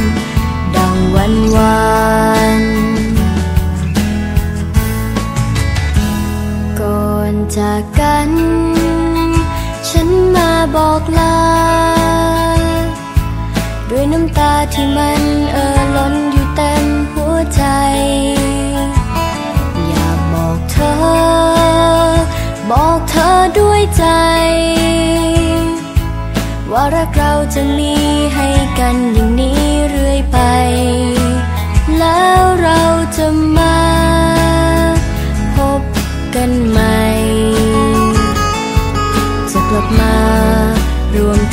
กัน ฉันมาบอกลา ด้วยน้ำตาที่มันเอ่อล้นอยู่เต็มหัวใจ อยากบอกเธอ บอกเธอด้วยใจ ว่ารักเราจะมีให้กันอย่างนี้เรื่อย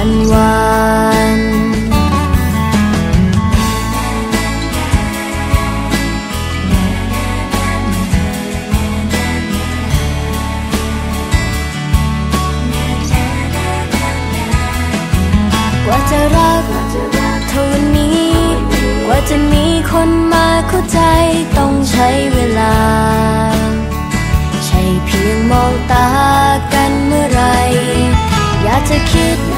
วันวานกว่าจะรักเท่านี้ กว่าจะมีคนมาเข้าใจต้องใช้เวลา ใช่เพียงมองตากันเมื่อไรอยากจะคิด